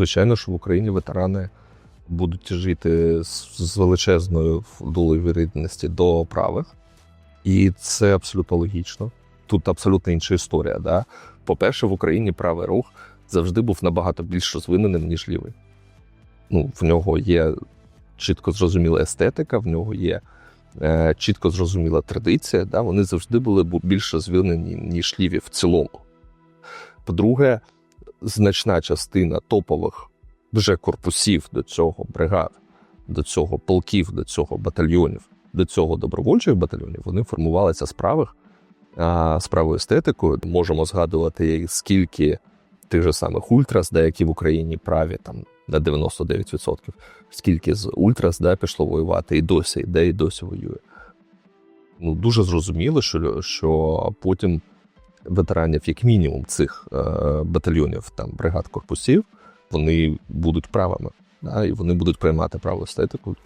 звичайно, що в Україні ветерани будуть жити з, величезною долею вірідності до правих, і це абсолютно логічно. Тут абсолютно інша історія. Да? По-перше, в Україні правий рух завжди був набагато більш розвиненим, ніж лівий. Ну, в нього є чітко зрозуміла естетика, в нього є е, чітко зрозуміла традиція. Да? Вони завжди були бу- більш розвинені, ніж ліві в цілому. По-друге, значна частина топових вже корпусів до цього бригад, до цього полків, до цього батальйонів, до цього добровольчих батальйонів, вони формувалися з правих, з правою естетикою. Можемо згадувати, скільки тих же самих ультрас, да, які в Україні праві там на 99%, скільки з ультрас да, пішло воювати і досі йде, і досі воює. Ну, дуже зрозуміло, що, що потім ветеранів, як мінімум, цих е, батальйонів, там, бригад корпусів, вони будуть правими, да, і вони будуть приймати право естетику.